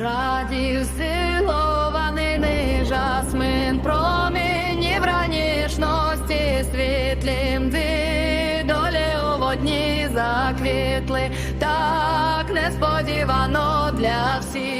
Радів силований ни жасмин, промінів ранішності світлім долі у водні заквітли, так несподівано для всіх.